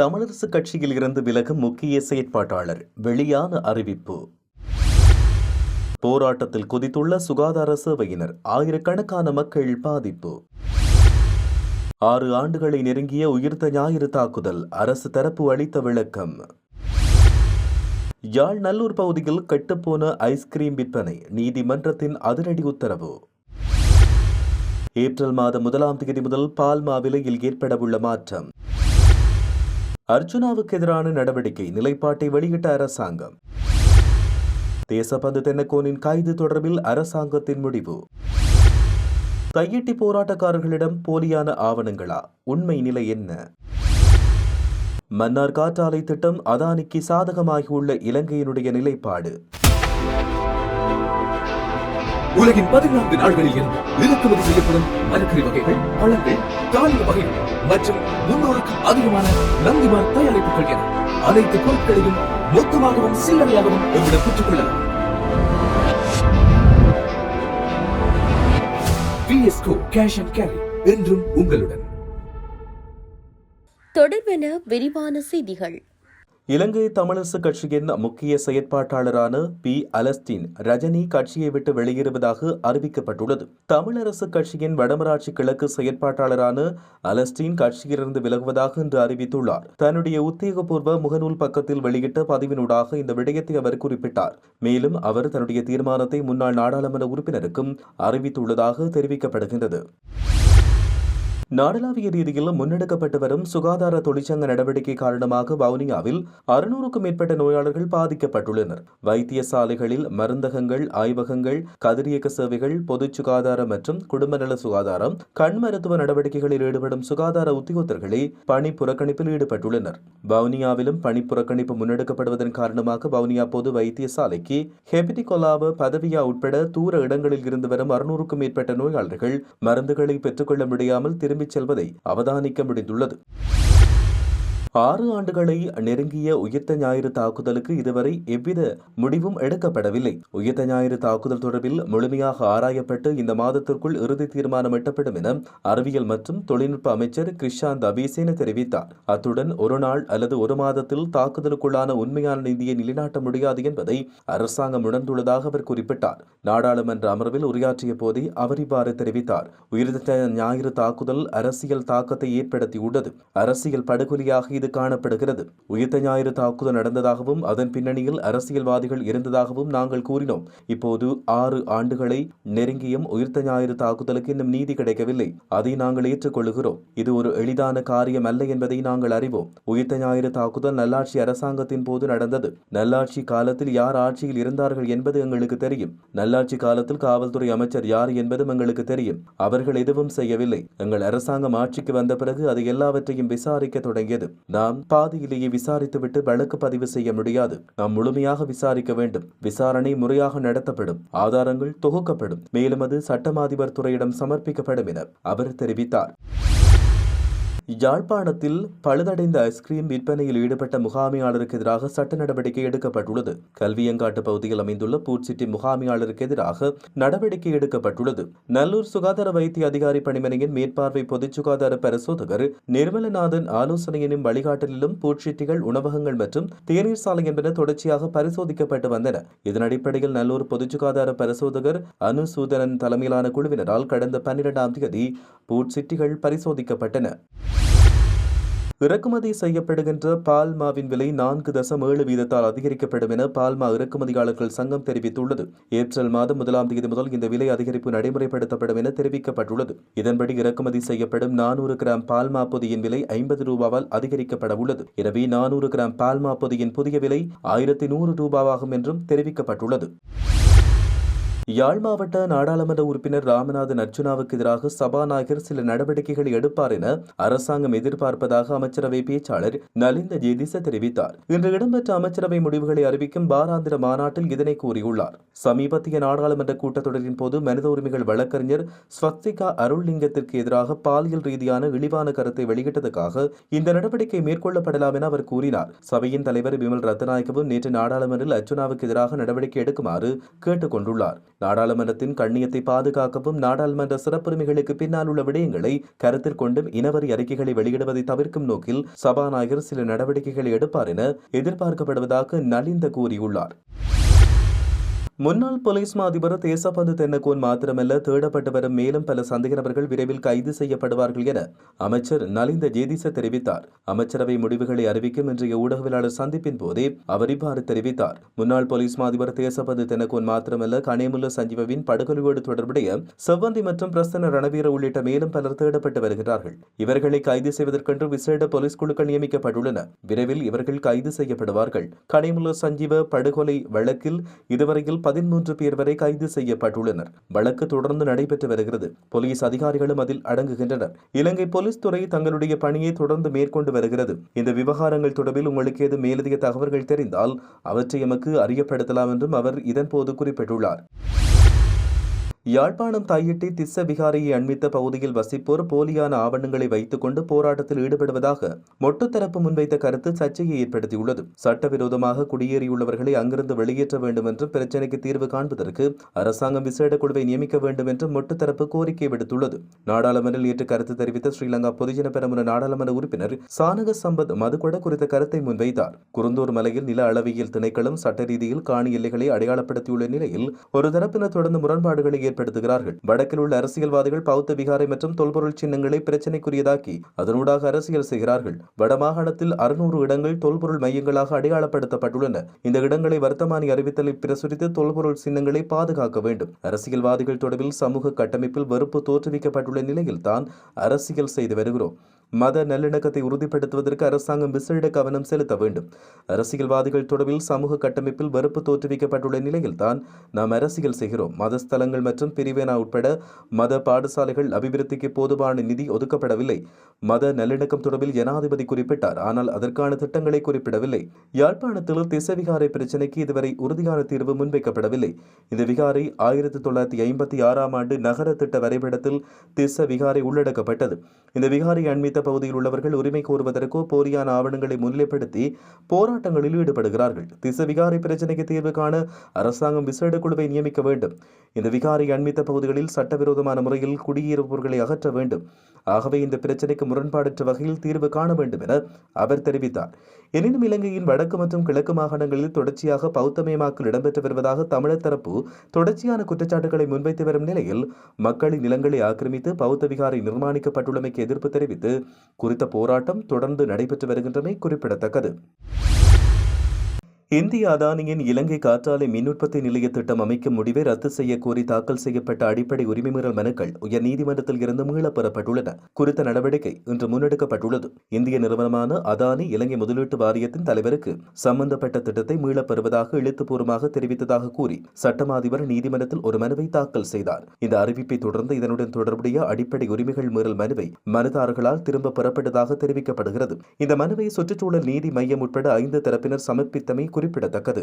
தமிழரசு கட்சியில் இருந்து விலகும் முக்கிய செயற்பாட்டாளர். வெளியான அறிவிப்பு. போராட்டத்தில் குதித்துள்ள சுகாதார சேவையினர். ஆயிரக்கணக்கான மக்கள் பாதிப்பு. ஆறு ஆண்டுகளை நெருங்கிய உயிர்த்த ஞாயிறு தாக்குதல். அரசு தரப்பு அளித்த விளக்கம். யாழ் நல்லூர் பகுதியில் கெட்டுப்போன ஐஸ்கிரீம் விற்பனை. நீதிமன்றத்தின் அதிரடி உத்தரவு. ஏப்ரல் மாதம் முதலாம் தேதி முதல் பால்மா விலையில் ஏற்படவுள்ள மாற்றம். அர்ஜுனாவுக்கு எதிரான நடவடிக்கை நிலைப்பாட்டை வெளியிட்ட அரசாங்கம். தேசபந்து தென்னக்கோனின் கைது தொடர்பில் அரசாங்கத்தின் முடிவு. கையெட்டி போராட்டக்காரர்களிடம் போலியான ஆவணங்களா? உண்மை நிலை என்ன? மன்னார் காற்றாலை திட்டம் அதானிக்கு சாதகமாகியுள்ள இலங்கையினுடைய நிலைப்பாடு. உலகின் பதினான்கு நாடுகளில் இருந்து இறக்குமதி செய்யப்படும் மரக்கறி வகைகள் பழங்கள் தானிய வகைகள் மற்றும் முன்னூறுக்கும் அதிகமான நந்திமார் தயாரிப்புகள் என அனைத்து பொருட்களையும் மொத்தமாகவும் சில்லறையாகவும் எங்களிடம் பெற்றுக் கொள்ளலாம். பிஎஸ்கோ கேஷ் அண்ட் கேரி என்றும் உங்களுடன். தொடர்பென விரிவான செய்திகள். இலங்கை தமிழரசு கட்சியின் முக்கிய செயற்பாட்டாளரான பி. அலஸ்டின் ரஜினி கட்சியை விட்டு வெளியேறுவதாக அறிவிக்கப்பட்டுள்ளது. தமிழரசு கட்சியின் வடமராட்சி கிழக்கு செயற்பாட்டாளரான அலஸ்டின் கட்சியிலிருந்து விலகுவதாக இன்று அறிவித்துள்ளார். தன்னுடைய உத்தியோகபூர்வ முகநூல் பக்கத்தில் வெளியிட்ட பதிவினூடாக இந்த விடயத்தை அவர் குறிப்பிட்டார். மேலும் அவர் தன்னுடைய தீர்மானத்தை முன்னாள் நாடாளுமன்ற உறுப்பினருக்கும் அறிவித்துள்ளதாக தெரிவிக்கப்படுகின்றது. நாடளாவிய ரீதியில் முன்னெடுக்கப்பட்டு வரும் சுகாதார தொழிற்சங்க நடவடிக்கை காரணமாக வவுனியாவில் அறுநூறுக்கும் மேற்பட்ட நோயாளர்கள் பாதிக்கப்பட்டுள்ளனர். வைத்தியசாலைகளில் மருந்தகங்கள் ஆய்வகங்கள் கதிரியக்க சேவைகள் பொது சுகாதார மற்றும் குடும்ப நல சுகாதாரம் கண் மருத்துவ நடவடிக்கைகளில் ஈடுபடும் சுகாதார உத்தியோகத்தர்களே பணி புறக்கணிப்பில் ஈடுபட்டுள்ளனர். வவுனியாவிலும் பணி புறக்கணிப்பு முன்னெடுக்கப்படுவதன் காரணமாக வவுனியா பொது வைத்தியசாலைக்கு ஹெபிடிகொலாவ பதவியா உட்பட தூர இடங்களில் இருந்து வரும் அறுநூறுக்கும் மேற்பட்ட நோயாளர்கள் மருந்துகளை பெற்றுக்கொள்ள முடியாமல் திரும்பிச் செல்வதை அவதானிக்க முடிந்துள்ளது ஆறு ஆண்டுகளை நெருங்கிய உயிர்த்த ஞாயிறு தாக்குதலுக்கு இதுவரை எவ்வித முடிவும் எடுக்கப்படவில்லை. உயிர்த்த ஞாயிறு தாக்குதல் தொடர்பில் முழுமையாக ஆராயப்பட்டு இந்த மாதத்திற்குள் இறுதி தீர்மானம் எட்டப்படும் என அறிவியல் மற்றும் தொழில்நுட்ப அமைச்சர் கிருஷாந்த் அபிசேன தெரிவித்தார். அத்துடன் ஒரு நாள் அல்லது ஒரு மாதத்தில் தாக்குதலுக்குள்ளான உண்மையான நிதியை நிலைநாட்ட முடியாது என்பதை அரசாங்கம் உணர்ந்துள்ளதாக அவர் குறிப்பிட்டார். நாடாளுமன்ற அமர்வில் உரையாற்றிய போதே அவர் இவ்வாறு தெரிவித்தார். உயிர்த்த ஞாயிறு தாக்குதல் அரசியல் தாக்கத்தை ஏற்படுத்தியுள்ளது. அரசியல் படுகொலியாக இது காணப்படுகிறது. உயிர்த்த ஞாயிறு தாக்குதல் நடந்ததாகவும் அதன் பின்னணியில் அரசியல்வாதிகள் இருந்ததாகவும் நாங்கள் கூறினோம். இப்போது ஆறு ஆண்டுகளை நெருங்கியும் உயிர்த்த ஞாயிறு தாக்குதலுக்கு இன்னும் நீதி கிடைக்கவில்லை. அதை நாங்கள் ஏற்றுக்கொள்கிறோம் இது ஒரு எளிதான காரியம் அல்ல என்பதை நாங்கள் அறிவோம். உயிர்த்த ஞாயிறு தாக்குதல் நல்லாட்சி அரசாங்கத்தின் போது நடந்தது. நல்லாட்சி காலத்தில் யார் ஆட்சியில் இருந்தார்கள் என்பது எங்களுக்கு தெரியும். நல்லாட்சி காலத்தில் காவல்துறை அமைச்சர் யார் என்பதும் எங்களுக்கு தெரியும். அவர்கள் எதுவும் செய்யவில்லை. எங்கள் அரசாங்கம் ஆட்சிக்கு வந்த பிறகு அது எல்லாவற்றையும் விசாரிக்க தொடங்கியது. நாம் பாதியிலேயே விசாரித்துவிட்டு வழக்கு பதிவு செய்ய முடியாது. நாம் முழுமையாக விசாரிக்க வேண்டும். விசாரணை முறையாக நடத்தப்படும். ஆதாரங்கள் தொகுக்கப்படும். மேலும் அது சட்டமாதிபர் துறையிடம் சமர்ப்பிக்கப்படும் என அவர் தெரிவித்தார். யாழ்ப்பாணத்தில் பழுதடைந்த ஐஸ்கிரீம் விற்பனையில் ஈடுபட்ட முகாமியாளருக்கு எதிராக சட்ட நடவடிக்கை எடுக்கப்பட்டுள்ளது. கல்வியங்காட்டு பகுதியில் அமைந்துள்ள பூட்சிட்டி முகாமியாளருக்கு எதிராக நடவடிக்கை எடுக்கப்பட்டுள்ளது. நல்லூர் சுகாதார வைத்திய அதிகாரி பணிமனையின் மேற்பார்வை பொது சுகாதார பரிசோதகர் நிர்மலநாதன் ஆலோசனையினும் வழிகாட்டலிலும் பூட்சிட்டிகள் உணவகங்கள் மற்றும் தேநீர் சாலை என்பன தொடர்ச்சியாக பரிசோதிக்கப்பட்டு வந்தன. இதன் அடிப்படையில் நல்லூர் பொது சுகாதார பரிசோதகர் அனுசூதனன் தலைமையிலான குழுவினரால் கடந்த பன்னிரெண்டாம் தேதி பூட்சிட்டிகள் பரிசோதிக்கப்பட்டன. இறக்குமதி செய்யப்படுகின்ற பால்மாவின் விலை நான்கு தசம் ஏழு வீதத்தால் அதிகரிக்கப்படும் என பால்மா இறக்குமதியாளர்கள் சங்கம் தெரிவித்துள்ளது. ஏப்ரல் மாதம் முதலாம் தேதி முதல் இந்த விலை அதிகரிப்பு நடைமுறைப்படுத்தப்படும் என தெரிவிக்கப்பட்டுள்ளது. இதன்படி இறக்குமதி செய்யப்படும் நானூறு கிராம் பால்மா பொதியின் விலை ஐம்பது ரூபாவால் அதிகரிக்கப்பட உள்ளது. எனவே நானூறு கிராம் பால்மா பொதியின் புதிய விலை ஆயிரத்தி நூறு ரூபாவாகும் என்றும் தெரிவிக்கப்பட்டுள்ளது. யாழ் மாவட்ட நாடாளுமன்ற உறுப்பினர் ராமநாதன் அர்ச்சுனாவுக்கு எதிராக சபாநாயகர் சில நடவடிக்கைகளை எடுப்பார் என அரசாங்கம் எதிர்பார்ப்பதாக அமைச்சரவை பேச்சாளர் நலிந்த ஜெதிச தெரிவித்தார். இன்று இடம்பெற்ற அமைச்சரவை முடிவுகளை அறிவிக்கும் வாராந்திர மாநாட்டில் இதனை கூறியுள்ளார். சமீபத்திய நாடாளுமன்ற கூட்டத்தொடரின் போது மனித உரிமைகள் வழக்கறிஞர் ஸ்வஸ்திகா அருள்லிங்கத்திற்கு எதிராக பாலியல் ரீதியான இழிவான கருத்தை வெளியிட்டதற்காக இந்த நடவடிக்கை மேற்கொள்ளப்படலாம் என அவர் கூறினார். சபையின் தலைவர் விமல் ரத்நாயக்கவும் நேற்று நாடாளுமன்றில் அர்ச்சுனாவுக்கு எதிராக நடவடிக்கை எடுக்குமாறு கேட்டுக் கொண்டுள்ளார் நாடாளுமன்றத்தின் கண்ணியத்தை பாதுகாக்கவும் நாடாளுமன்ற சிறப்புரிமைகளுக்கு பின்னால் உள்ள விடயங்களை கருத்தில் கொண்டும் இனவரி அறிக்கைகளை வெளியிடுவதை தவிர்க்கும் நோக்கில் சபாநாயகர் சில நடவடிக்கைகளை எடுப்பார் என எதிர்பார்க்கப்படுவதாக நலிந்த கூறியுள்ளார். முன்னாள் போலீஸ் மா அதிபர் தேசபந்து தென்னகோன் மாத்திரமல்ல தேடப்பட்டு வரும் மேலும் பல சந்தேக நபர்கள் விரைவில் கைது செய்யப்படுவார்கள் என அமைச்சர் நலிந்த ஜேதிச தெரிவித்தார். அமைச்சரவை முடிவுகளை அறிவிக்கும் இன்றைய ஊடகவியலாளர் சந்திப்பின் போதே அவர் இவ்வாறு தெரிவித்தார். முன்னாள் போலீஸ் மா அதிபர் தேசபந்து தென்னகோன் மாத்திரமல்ல கனேமுல்ல சஞ்சீவவின் படுகொலையோடு தொடர்புடைய செவ்வந்தி மற்றும் பிரசன்ன ரணவீர உள்ளிட்ட மேலும் பலர் தேடப்பட்டு வருகிறார்கள். இவர்களை கைது செய்வதற்கென்று விசேட போலீஸ் குழுக்கள் நியமிக்கப்பட்டுள்ளன. விரைவில் இவர்கள் கைது செய்யப்படுவார்கள். கனிமுல்ல சஞ்சீவ படுகொலை வழக்கில் இதுவரையில் பதிமூன்று பேர் வரை கைது செய்யப்பட்டுள்ளனர். வழக்கு தொடர்ந்து நடைபெற்று வருகிறது. போலீஸ் அதிகாரிகளும் அதில் அடங்குகின்றனர். இலங்கை போலீஸ் துறை தங்களுடைய பணியை தொடர்ந்து மேற்கொண்டு வருகிறது. இந்த விவகாரங்கள் தொடர்பில் உங்களுக்கு ஏதும் மேலதிக தகவல்கள் தெரிந்தால் அவற்றை எமக்கு அறியப்படுத்தலாம் என்றும் அவர் இதன்போது குறிப்பிட்டுள்ளார். யாழ்ப்பாணம் தாயிட்டி திஸ்ஸ விகாரையை அண்மித்த பகுதியில் வசிப்போர் போலியான ஆவணங்களை வைத்துக் கொண்டு போராட்டத்தில் ஈடுபடுவதாக மொட்டு தரப்பு முன்வைத்த கருத்து சர்ச்சையை ஏற்படுத்தியுள்ளது. சட்டவிரோதமாக குடியேறியுள்ளவர்களை அங்கிருந்து வெளியேற்ற வேண்டும் என்றும் பிரச்சினைக்கு தீர்வு காண்பதற்கு அரசாங்கம் விசேட குழுவை நியமிக்க வேண்டும் என்றும் மொட்டு தரப்பு கோரிக்கை விடுத்துள்ளது. நாடாளுமன்றில் நேற்று கருத்து தெரிவித்த ஸ்ரீலங்கா பொதுஜன பெரமுன நாடாளுமன்ற உறுப்பினர் சானக சம்பத் மதுகொட குறித்த கருத்தை முன்வைத்தார். குருந்தூர் மலையில் நில அளவியல் திணைக்களம் சட்ட ரீதியில் காணி எல்லைகளை அடையாளப்படுத்தியுள்ள நிலையில் ஒரு தரப்பினர் தொடர்ந்து முரண்பாடுகளை ஏற்படுத்துகிறார்கள் வடக்கில் உள்ள அரசியல்வாதிகள் பௌத்த விகாரை மற்றும் தொல்பொருள் சின்னங்களை பிரச்சினைக்குரியதாக்கி அதனூடாக அரசியல் செய்கிறார்கள். வடமாகாணத்தில் அறுநூறு இடங்கள் தொல்பொருள் மையங்களாக அடையாளப்படுத்தப்பட்டுள்ளன. இந்த இடங்களை வர்த்தமானி அறிவித்தலை பிரசுரித்து தொல்பொருள் சின்னங்களை பாதுகாக்க வேண்டும். அரசியல்வாதிகள் தொடர்பில் சமூக கட்டமைப்பில் வெறுப்பு தோற்றுவிக்கப்பட்டுள்ள நிலையில் தான் அரசியல் செய்து வருகிறோம். மத நல்லிணக்கத்தை உறுதிப்படுத்துவதற்கு அரசாங்கம் விசேட கவனம் செலுத்த வேண்டும். அரசியல்வாதிகள் தொடர்பில் சமூக கட்டமைப்பில் வெறுப்பு தோற்றுவிக்கப்பட்டுள்ள நிலையில்தான் நாம் அரசியல் செய்கிறோம். மதஸ்தலங்கள் மற்றும் பிரிவேனா உட்பட மத பாடசாலைகள் அபிவிருத்திக்கு போதுமான நிதி ஒதுக்கப்படவில்லை. மத நல்லிணக்கம் தொடர்பில் ஜனாதிபதி குறிப்பிட்டார். ஆனால் அதற்கான திட்டங்களை குறிப்பிடவில்லை. யாழ்ப்பாணத்தில் திசவிகாரை பிரச்சினைக்கு இதுவரை உறுதியான தீர்வு முன்வைக்கப்படவில்லை. இந்த விகாரை ஆயிரத்தி தொள்ளாயிரத்தி ஐம்பத்தி ஆறாம் ஆண்டு நகர திட்ட வரைபடத்தில் திச விகாரை உள்ளடக்கப்பட்டது. இந்த விகாரை அண்மித்த பகுதியில் உள்ளவர்கள் உரிமை கோருவதற்கோ போரியான ஆவணங்களை முன்னிலைப்படுத்தி போராட்டங்களில் ஈடுபடுகிறார்கள். திச விகாரை பிரச்சினைக்கு தீர்வு காண அரசாங்கம் விசேட குழுவை நியமிக்க வேண்டும். இந்த விகாரை அண்மித்த பகுதிகளில் சட்டவிரோதமான முறையில் குடியிருப்பவர்களை அகற்ற வேண்டும். ஆகவே இந்த பிரச்சினைக்கு முரண்பாடற்ற வகையில் தீர்வு காண வேண்டும் என அவர் தெரிவித்தார். எனினும் இலங்கையின் வடக்கு மற்றும் கிழக்கு மாகாணங்களில் தொடர்ச்சியாக பௌத்தமயமாக்கல் இடம்பெற்று வருவதாக தமிழர் தரப்பு தொடர்ச்சியான குற்றச்சாட்டுகளை முன்வைத்து வரும் நிலையில் மக்களின் நிலங்களை ஆக்கிரமித்து பௌத்த விகாரை நிர்மாணிக்கப்பட்டுள்ளமைக்கு எதிர்ப்பு தெரிவித்து குறித்த போராட்டம் தொடர்ந்து நடைபெற்று வருகின்றமை குறிப்பிடத்தக்கது. இந்திய அதானியின் இலங்கை காற்றாலை மின் உற்பத்தி நிலைய திட்டம் அமைக்கும் முடிவை ரத்து செய்ய கோரி தாக்கல் செய்யப்பட்ட அடிப்படை உரிமைமீறல் மனுக்கள் உயர்நீதிமன்றத்தில் இருந்து மீளப் பெறப்பட்டுள்ளன குறித்த நடவடிக்கை இன்று முன்னெடுக்கப்பட்டுள்ளது. இந்திய நிறுவனமான அதானி இலங்கை முதலீட்டு வாரியத்தின் தலைவருக்கு சம்பந்தப்பட்ட திட்டத்தை மீளப் பெறுவதாக எழுத்துப்பூர்வமாக தெரிவித்ததாக கூறி சட்டம் அதிபர் நீதிமன்றத்தில் ஒரு மனுவை தாக்கல் செய்தார். இந்த அறிவிப்பை தொடர்ந்து இதனுடன் தொடர்புடைய அடிப்படை உரிமைகள் மீறல் மனுவை மனுதாரர்களால் திரும்ப பெறப்பட்டதாக தெரிவிக்கப்படுகிறது. இந்த மனுவை சுற்றுச்சூழல் நீதி மையம் உட்பட ஐந்து தரப்பினர் சமர்ப்பித்தமை குறிப்பிடத்தக்கது.